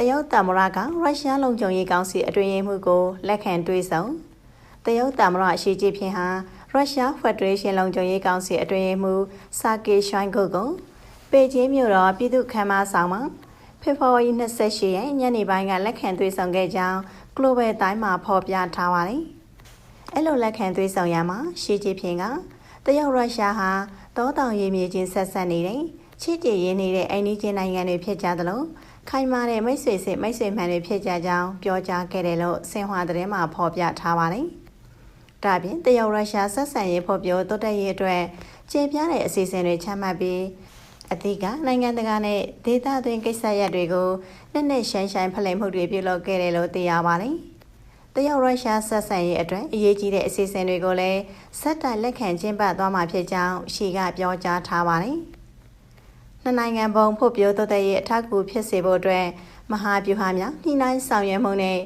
တရုတ်တမရကရုရှားလုံခြုံရေးကောင်စီအတွင်းရေးမှူးကိုလက်ခံတွေ့ဆုံတရုတ်တမရအရှိကြီးဖြင့်ဟာရုရှားဖက်ဒရေးရှင်းလုံခြုံရေးကောင်စီအတွင်းရေးမှူးစာကေရှိုင်းကိုကိုပေကျင်းမြို့တော်ပြည်သူ့ခမ်းမဆောင်မှာဖေဖော်ဝါရီ28ရက်ညနေပိုင်းကလက်ခံတွေ့ဆုံခဲ့ကြောင်း Global တိုင်းမှာဖော်ပြထားပါတယ်။အဲ့လိုလက်ခံတွေ့ဆုံရမှာရှီဂျီဖင်ကတရုတ်ရုရှားဟာတောတောင်ရေမြေချင်းဆက်ဆက်နေတဲ့ ချစ်ကြည်ရင်းနေတဲ့အိန္ဒိချင်းနိုင်ငံတွေဖြစ်ကြသလိုခိုင်မာတဲ့မိတ်ဆွေစစ်မိတ်ဆွေမှန်တွေဖြစ်ကြကြောင်းပြောကြားခဲ့တယ်လို့စင်ဟွာသတင်းမှာဖော်ပြထားပါတယ်။ဒါပြင်တရုတ်ရုရှားဆက်ဆံရေးဖော်ပြတိုးတက်ရေးအတွက်ကျေပြားတဲ့အစီအစဉ်တွေချမှတ်ပြီးအသည့်ကနိုင်ငံတကာနဲ့ဒေသတွင်းကိစ္စရပ်တွေကိုနှစ်နှစ်ရှိုင်းရှိုင်းဖလှယ်မှုတွေပြုလုပ်ခဲ့တယ်လို့သိရပါတယ်။တရုတ်ရုရှားဆက်ဆံရေးအတွက်အရေးကြီးတဲ့အစီအစဉ်တွေကိုလည်းစက်တိုင်လက်ခံကျင်းပသွားမှာဖြစ်ကြောင်းရှီကပြောကြားထားပါတယ်။ နှစ်နိုင်ငံပုံဖို့ပြောတိုးတက်ရေးအထောက်အကူဖြစ်စေဖို့အတွက်မဟာဗျူဟာများနှိနှိုင်းဆောင်ရွက်မှုနဲ့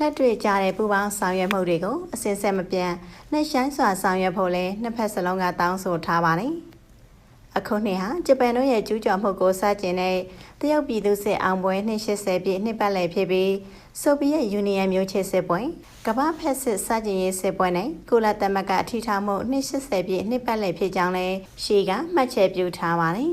လက်တွေ့ကြတဲ့ပူးပေါင်းဆောင်ရွက်မှုတွေကိုအစဉ်ဆက်မပြတ်နှိမ့်ဆိုင်စွာဆောင်ရွက်ဖို့လည်းနှစ်ဖက်စလုံးကတောင်းဆိုထားပါတယ်။အခုနှစ်ဟာဂျပန်တို့ရဲ့ကျူးကျော်မှုကိုစတင်တဲ့တရုတ်ပြည်သူစစ်အောင်ပွဲ280ပြည့်နှစ်ပတ်လည်ဖြစ်ပြီးဆိုဗီယက်ယူနီယံမျိုးချစ်စစ်ပွဲကမ္ဘာဖက်စစ်စတင်ရေးစစ်ပွဲနဲ့ကုလသမဂ္ဂအထီးထောင်မှု280ပြည့်နှစ်ပတ်လည်ဖြစ်ကြောင်းလည်းရှီကမှတ်ချက်ပြုထားပါတယ်